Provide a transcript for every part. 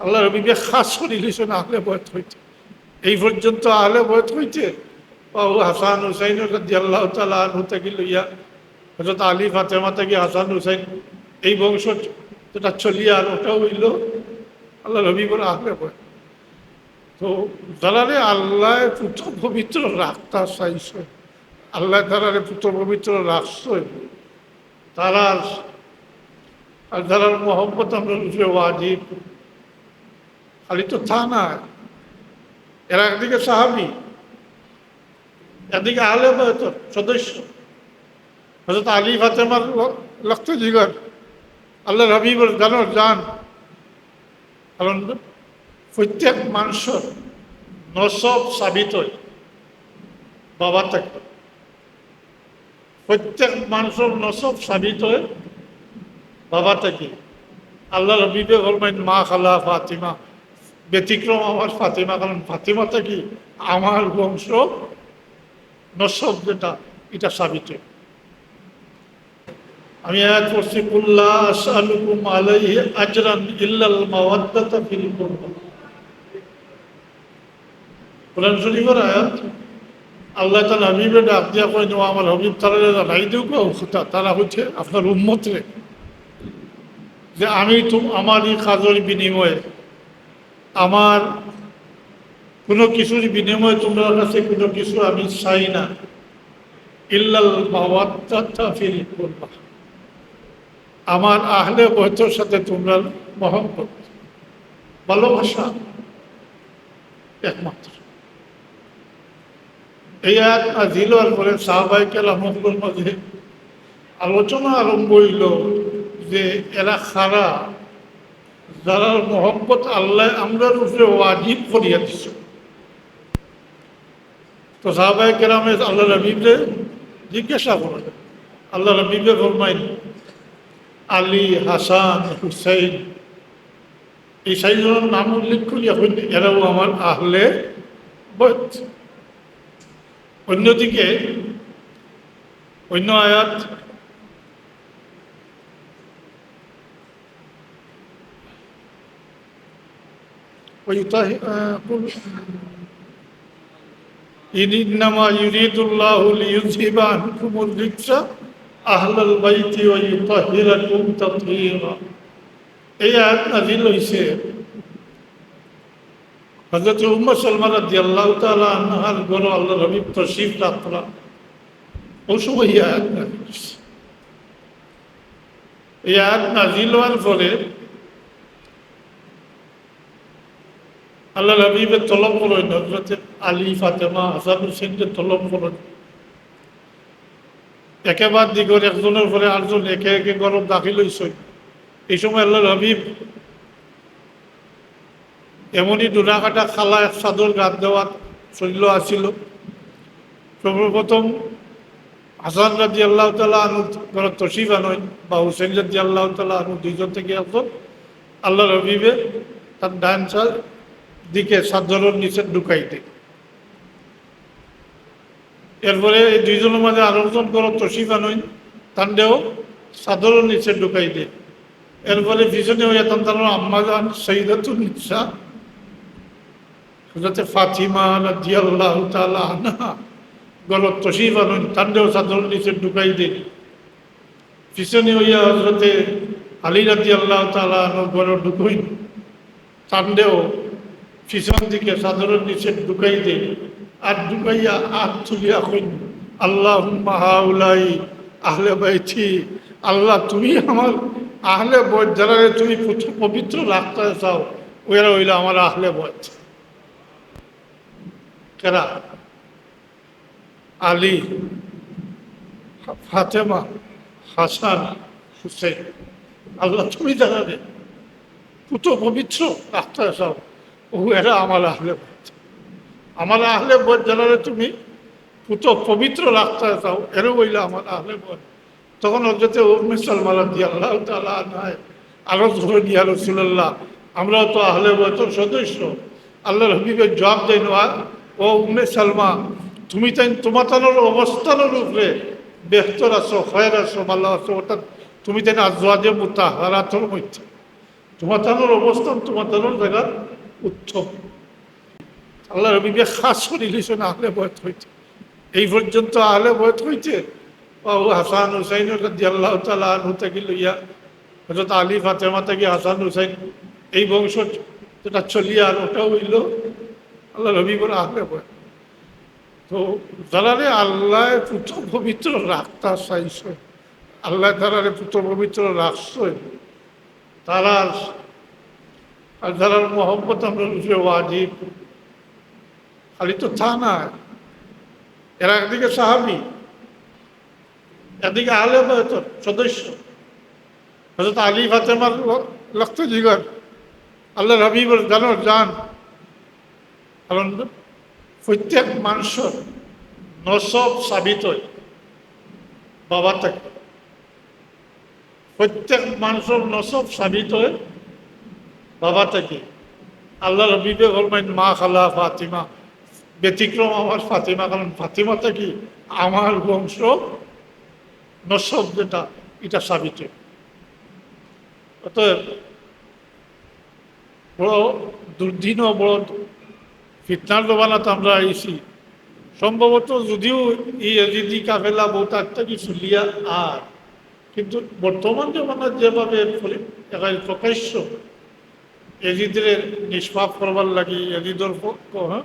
আল্লাহ রবিকে খাস করে লিখছেন, আহলে বয়ত হইতে। এই পর্যন্ত আহলে বয়ত হইতে বাবু হাসান হুসাইন রাজি আল্লাহ তালা আনহু থেকে লইয়া হজরত আলী ফাতেমা থেকে হাসান হুসাইন এই বংশ যেটা চলিয়া আর ওটাও হইল আল্লাহ রবি বলে আহলে বয়ত। তো যারারে আল্লাহ পুত্র পবিত্র রাখতা চাইছে। আল্লাহ তারারে পুত্র পবিত্র রাখছে। তারা আর যারা মোহাম্মত আমরা রুফে ওয়াজিব খালি তো তা না। এরা একদিকে সাহাবি, একদিকে আলে হয়তো সদস্য। হজরত আলী ফাতেমার লক্ষ জিগর। আল্লাহ রবিবর জানোর জান। কারণ প্রত্যেক মানুষের নসব সাবিত বাবা থেকে। প্রত্যেক মানুষের নসব সাবিত হয় বাবা থেকে। আল্লাহ রবিবে বলবেন, মা খালা ফাতিমা। ব্যতিক্রম আমার ফাতিমা, কারণ ফাতিমা কি আমার বংশ নসব যেটা, এটা সাবিত আমি এক করছি কুল্লা আসালুকুম আলাইহি আজরান ইল্লাল মাওয়াদ্দাতা ফিল কুরবা। কোরআন শরীফের আয়াত, আল্লাহ তার হাবিবে ডাক দিয়া কই নেওয়া আমার হবিব, তারা জানাই কথা তারা হচ্ছে আপনার উম্মতরে। যে আমি তুম আমার এই কাজের বিনিময়ে আমার কোনো কিছুর বিনিময়ে তোমার কাছে কোনো কিছু আমি চাই না। ইল্লাল আমার আহলে বয়তর সাথে তোমরা মহব্বত, ভালোবাসা একমাত্র। এই এক আজিল আর পরে সাহবাই কেলামগুলোর আলোচনা আরম্ভ হইল যে, এরা খারা যারা মহব্বত আল্লাহ আমরা উপরে ওয়াজিব করিয়া দিছ। তো সাহবাই কেরামে আল্লাহ রবিবে জিজ্ঞাসা করেন আল্লাহ রবিবে ফরমাইন আলী, হাসান, হুসাইন, এই চারিজনের নাম উল্লেখ করিয়া হইল এরাও আমার আহলে বৈত। অন্যদিকে অন্য আয়াত ইনিন্নামা ইউরিদুল্লাহ লিইউযহিবা আনকুমুর রিজসা আহলাল বাইতি ওয়া ইউতাহহিরাকুম তাতহীরা এই আয়াত নাযিল হইছে হযরত উম্মে সালমা রাদিয়াল্লাহু তাআলা আনহার ঘরে আল্লাহর হাবিব তশরীফ রাখলা এই আয়াত নাযিল এই আয়াত ফলে আল্লাহ রবিবের তলব করেন হজরত আলী, ফাতেমা হাসান হুসেনকে তলব করেন। একেবারে দিগর একজনের পরে আরেকজন একে একে গরম দাখিল হয়েছে এই সময় আল্লাহ রবিব এমনই ডোনাকাটা খালা এক চাদর গাত দেওয়ার শৈল আছিল সর্বপ্রথম হাসান রাজি আল্লাহ তালা আনু ঘৰত তসিফ আনয় বা হুসেন রাজি আল্লাহ তালা আনু দুইজন থেকে একজন। আল্লাহ রবিবে তার ডান দিকে চাদরের নিচে ঢুকাই দেয় এরপরে এই দুইজনের মাঝে একজন ঘৰত তসিফ আনয় তান্ডেও চাদরের নিচে ঢুকাই দেয় এরপরে পিছনে হইয়া তার আম্মা যান সৈদাতুল নিসা হজরতে ফাতিমা রাজি আল্লাহ তালা আনহা গলত তসিফ আনুন তান্ডেও চাদর নিচে ঢুকাই দিন পিছনে হইয়া হজরতে আলী রাজি আল্লাহ তালা গল ঢুকুইন তান্ডেও পিছন দিকে সাধারণ নিচে ঢুকাই দে। আর ঢুকাইয়া আট তুলিয়া কইন আল্লাহ মাহাউলাই আহলে বাইছি আল্লাহ তুমি আমার আহলে বয় যারা তুমি পবিত্র রাখতে চাও ওরা হইল আমার আহলে বয় কেরা? আলী, ফাতেমা, হাসান হুসেন আল্লাহ তুমি যারা রে পুত পবিত্র রাখতে চাও এরা আমার আহলে বয় আমার আহলে বয় যারা তুমি পুত পবিত্র রাখতে চাও এরা হইলে আমার আহলে বয় তখন হজরতে উম্মে সালমা রাদি আল্লাহ তালা নাই আরও ধরেন ইয়া রসুল্লাহ আমরাও তো আহলে বয়তর সদস্য। আল্লাহ রবিবের জবাব দেয় নোয়া ও উম্মে সালমা তুমি তাই তোমার তানোর অবস্থানের উপরে ব্যস্তর আছো, খয়ের আছো, মাল্লা আছো, অর্থাৎ তুমি তাই আজওয়াজে মুতা হারাতর মধ্যে তোমাতানোর অবস্থান তোমার তোমাতানোর জায়গার উত্তম। আল্লাহ রবিকে খাস করে আহলে বয়ত হইতে। এই পর্যন্ত আহলে বয়ত হইতে বাবু হাসান হুসাইন আল্লাহ তালা আনহু থেকে লইয়া হজরত আলী ফাতেমা থেকে হাসান হুসাইন এই বংশ যেটা চলিয়া আর ওটাও হইল আল্লাহ রবি বলে আহলে বয়ত। তো যারারে আল্লাহ পুত্র পবিত্র রাখতা চাইছে। আল্লাহ তারারে পুত্র পবিত্র রাখছে। তারা আর যারা মোহাম্মত আমরা রুফে ওয়াজিব, খালি তো তা না। এরা একদিকে সাহাবি, একদিকে আলে সদস্য। হজরত আলী ফাতেমার লক্ষ জিগর আল্লাহ রবিবর জানো জান। কারণ প্রত্যেক মানুষের নসব সাবিত বাবা থেকে। প্রত্যেক মানুষের নসব সাবিত হয় বাবা থেকে আল্লাহ রবিবে বলবেন, মা খালা ফাতিমা। ব্যতিক্রম আমার ফাতিমা, কারণ ফাতিমা থেকে আমার বংশ নসব যেটা, এটা সাবিত অতএব বড় দুর্দিন বড় ফিতনার জমানাতে আমরা আইছি। সম্ভবত যদিও এই এজিদি কাফেলা বহুত থেকে চলিয়া আর, কিন্তু বর্তমান জমানার যেভাবে প্রকাশ্য এজিদের নিষ্পাপ করবার লাগি, এজিদর হ্যাঁ?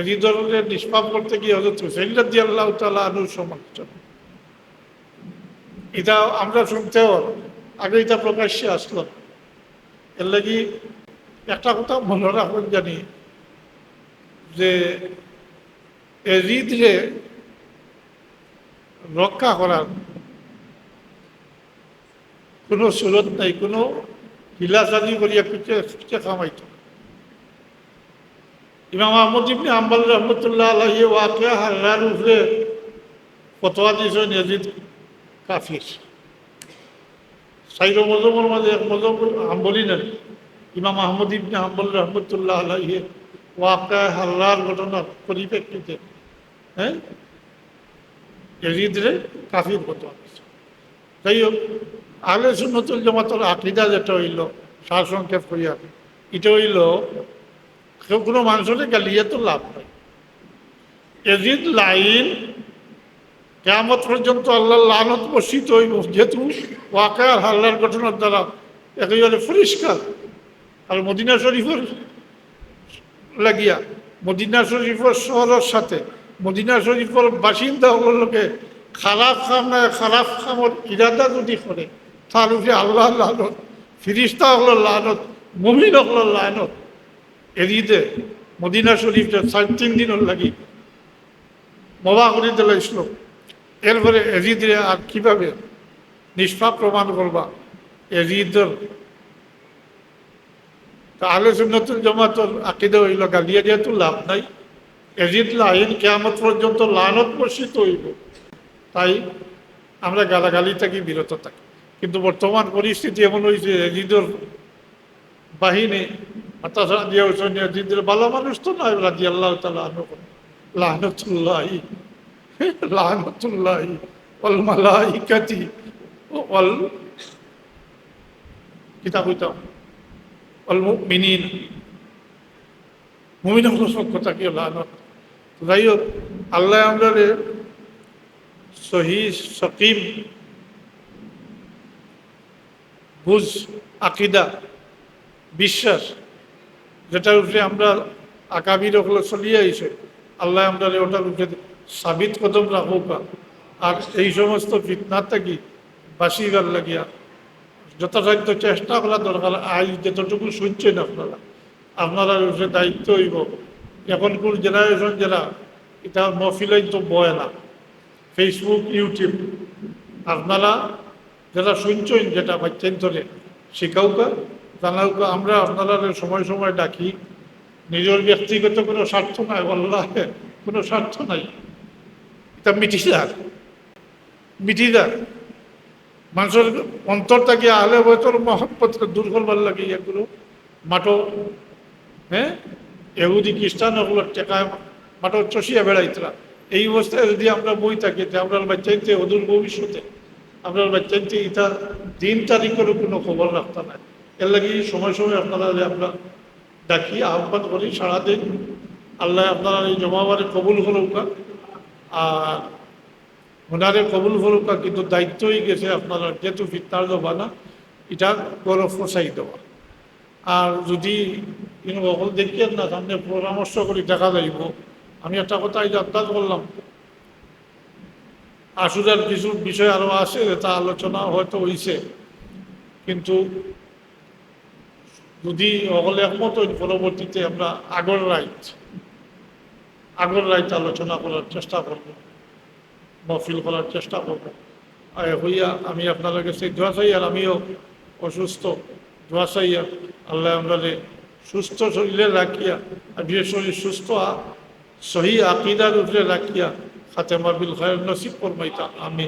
এজিদর নিষ্পাপ করতে গিয়ে হজরত হুসেন রাজি আল্লাহ তালা আনুর সমালোচনা। এটা আমরা শুনতেও আগে এটা প্রকাশ্যে আসলো। এর লাগি একটা কথা মনে রাখুন জানি, যে এজিদরে রক্ষা করার কোনো সুরত নাই, কোনো হিলাচালি করিয়া পিছে পিছে কামাইত ইমাম আহমদ ইবনে আম্বাল রহমতুল্লাহ আলহি ওয়াকিয়া হারার উপরে ফতোয়া দিয়েছেন এজিদ কাফির। সাইর মজমের মাঝে এক মজম হাম্বলি নেন, ইমাম আহমদ ইবনে হাম্বল রহমতুল্লাহ আলহি ওয়াকা হাল্লার ঘটনার পরিপ্রেক্ষিতে হ্যাঁ? এজিদরে কাফির ফতোয়া দিয়েছে যাই হোক আলে সুন্নতুল জামাতের আকিদা যেটা হইল, সারসংক্ষেপ করিয়া। এটা হইল, কেউ কোনো মানুষের গালিয়ে তো লাভ নাই। এজিদ লাইন কেমত পর্যন্ত আল্লাহ লানত বসিত হইব, যেহেতু ওয়াকার হাল্লার ঘটনার দ্বারা একেবারে পরিষ্কার। আর মদিনা শরীফের লাগিয়া, মদিনা শরীফের শহরের সাথে, মদিনা শরীফের বাসিন্দা হল লোকে খারাপ না খারাপ কামর ইরাদা যদি করে উপরে আল্লাহ লানত, ফিরিস্তা হলো লানত, মমিন হলো লানত। এদিকে মদিনা শরীফ সাড়ে তিন দিনের লাগি। মবা করে দিল ইসলাম। এরপরে এজিদে আর কীভাবে নিষ্পাপ প্রমাণ করবা? এজিদের তাহলে সুন্নতুল জমাতর আকিদে হইল গালিয়া দিয়ে তো লাভ নাই। এজিদ লাইন কেয়ামত পর্যন্ত লানত বর্ষিত হইব। তাই আমরা গালাগালি থাকি, বিরত থাকি। কিন্তু বর্তমান পরিস্থিতি এমন হয়েছে এজিদের বাহিনী হতাশা দিয়ে হয়েছে এজিদের ভালো মানুষ তো নয় রাজি আল্লাহ তালা লাহনতুল্লাহি লাহনতুল্লাহি অল মালাইকাতি অল কিতাব হইতাম অল মিনিন মুমিন পক্ষ থাকে লানত যাই হোক, আল্লাহ আমরা সহি সকিম বুঝ আকিদা, বিশ্বাস যেটার উপরে আমরা আকাবির ওগুলো চলিয়ে আইছে, আল্লাহ আমরা ওটার উপরে সাবিত কদম রাখুক আর এই সমস্ত ফিতনার থাকি বাসিবার লাগিয়া যথাসাধ্য চেষ্টা করা দরকার, আজ যতটুকু শুনছেন আপনারা আপনারা উপরে দায়িত্ব হইব। এখন কোন জেনারেশন যারা, এটা মফিলাই তো বয় না। ফেসবুক ইউটিউব আপনারা যারা শুনছেন যেটা বাচ্চান ধরে, শেখাউকা, জানাউকা, আমরা আপনারা সময় সময় ডাকি। নিজের ব্যক্তিগত কোনো স্বার্থ নাই, আল্লাহ কোনো স্বার্থ নাই। এটা মিঠিদার মিঠিদার মানুষের অন্তর থেকে আলে বছর মহব্বতকে দূর করবার লাগে এগুলো। মাটো হ্যাঁ? এহুদি খ্রিস্টান, ওগুলো টেকায় মাটো চষিয়া বেড়াইতরা। এই অবস্থায় যদি আমরা বই থাকি যে আপনার বাচ্চাইতে অদূর ভবিষ্যতে আপনার বাচ্চাইতে ইটা দিন তারিখেরও কোনো খবর রাখতে নাই। এর লাগি সময় সময় আপনারা আমরা ডাকি, আহ্বান করি সারাদিন আল্লাহ আপনারা এই জমাবারে কবুল হলৌকা আর ওনারে কবুল হলৌকা কিন্তু দায়িত্ব হয়ে গেছে আপনারা যেহেতু ফিত্তার দেবা না এটা গরফ ফসাই দেওয়া। আর যদি কিন্তু দেখিয়েন না, সামনে পরামর্শ করি, দেখা যাইব। আমি একটা কথা এই যাত্রা করলাম আসুরার কিছু বিষয় আরও আছে, তা আলোচনা হয়তো হইছে। কিন্তু যদি অকলে একমত হই, পরবর্তীতে আমরা আগর রাইট আগর রাইট আলোচনা করার চেষ্টা করব, মহফিল করার চেষ্টা করব। হইয়া আমি আপনাদের কাছে দোয়া চাই, আর আমিও অসুস্থ, দোয়া চাই, আর আল্লাহ আমাদের সুস্থ শরীরে রাখিয়া, আর বিশেষ শরীর সুস্থ সহি আকিদার উপরে রাখিয়া খাতেমা বিল খায়ের নসিব ফরমাইতা আমি